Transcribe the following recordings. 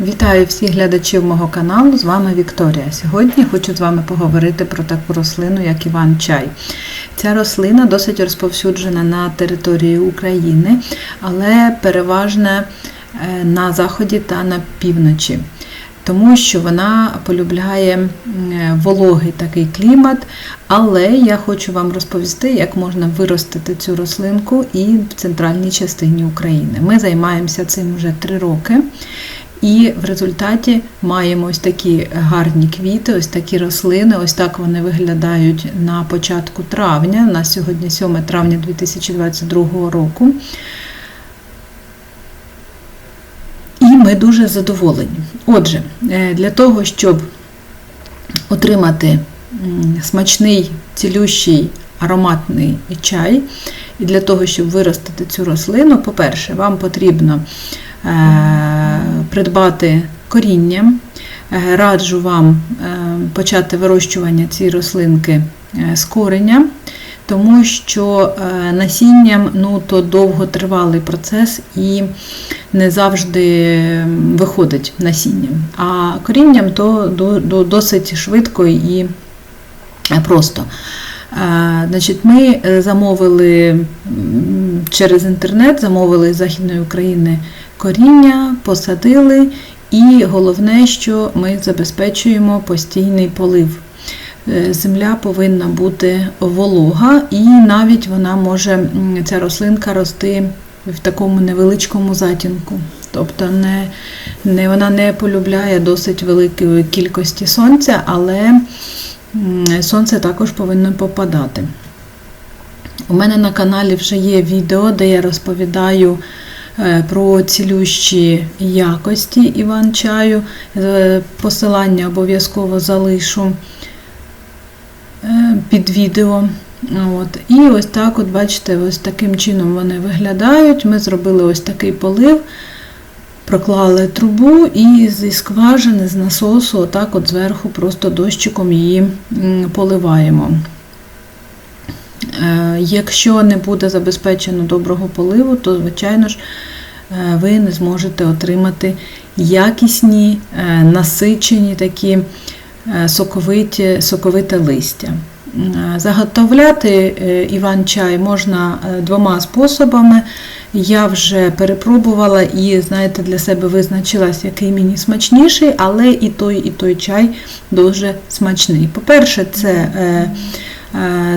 Вітаю всіх глядачів мого каналу. З вами Вікторія. Сьогодні хочу з вами поговорити про таку рослину, як Іван Чай. Ця рослина досить розповсюджена на території України, але переважна е, на заході та на півночі. Тому що вона полюбляє вологий такий клімат, але я хочу вам розповісти, як можна виростити цю рослинку і в центральній частині України. Ми займаємося цим вже три роки. І в результаті маємо ось такі гарні квіти, ось такі рослини. Ось так вони виглядають на початку травня. У нас сьогодні 7 травня 2022 року. І ми дуже задоволені. Отже, е, для того, щоб отримати смачний, цілющий, ароматний чай, і для того, щоб виростити цю рослину, по-перше, вам потрібно е, придбати коріння. Е, Раджу вам е, почати вирощування цієї рослинки е, з кореня, тому що насінням ну, то довготривалий процес і не завжди виходить насіння. А корінням то до- до- досить швидко і просто. Значить, ми замовили через інтернет, замовили з Західної України коріння, посадили, і головне, що ми забезпечуємо постійний полив. Е, Земля повинна бути волога, і навіть вона може, ця рослинка рости в такому невеличкому затінку. Тобто не, не, вона не полюбляє досить великої кількості сонця, але сонце також повинно попадати. У мене на каналі вже є відео, де я розповідаю про цілющі якості іван-чаю. Е, Посилання обов'язково залишу е, під відео. От. І ось так, от бачите, ось таким чином вони виглядають. Ми зробили ось такий полив, проклали трубу і зі скважини, з насосу, отак от зверху просто дощиком її поливаємо. Е, Якщо не буде забезпечено доброго поливу, то, звичайно ж, е, ви не зможете отримати якісні, е, насичені такі соковиті, соковите листя. Заготовляти іван-чай можна двома способами. Я вже перепробувала і, знаєте, для себе визначилась, який мені смачніший, але і той, і той чай дуже смачний. По-перше, це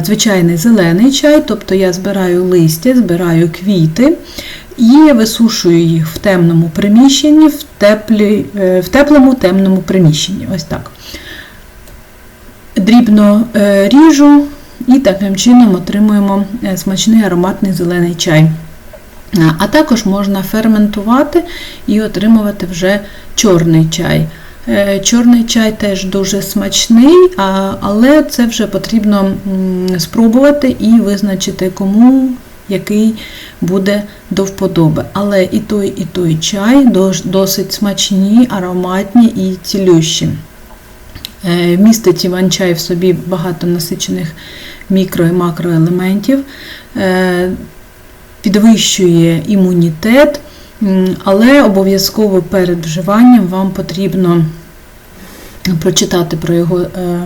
звичайний зелений чай, тобто я збираю листя, збираю квіти і висушую їх в темному приміщенні, в, теплі, е, в теплому темному приміщенні. Ось так. Дрібно е, ріжу і таким чином отримуємо е, смачний ароматний зелений чай. А також можна ферментувати і отримувати вже чорний чай. Е, Чорний чай теж дуже смачний, але це вже потрібно спробувати і визначити, кому який буде до вподоби. Але і той, і той чай досить смачні, ароматні і цілющі. Е, Містить іван-чай в собі багато насичених мікро і макроелементів, е, підвищує імунітет, але обов'язково перед вживанням вам потрібно прочитати про його е,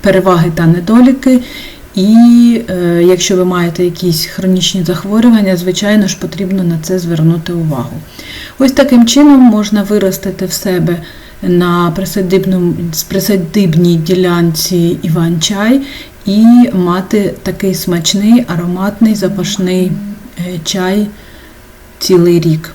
переваги та недоліки. І е, якщо ви маєте якісь хронічні захворювання, звичайно ж потрібно на це звернути увагу. Ось таким чином можна виростити в себе на присадибній ділянці іван-чай і мати такий смачний, ароматний, запашний е, чай цілий рік.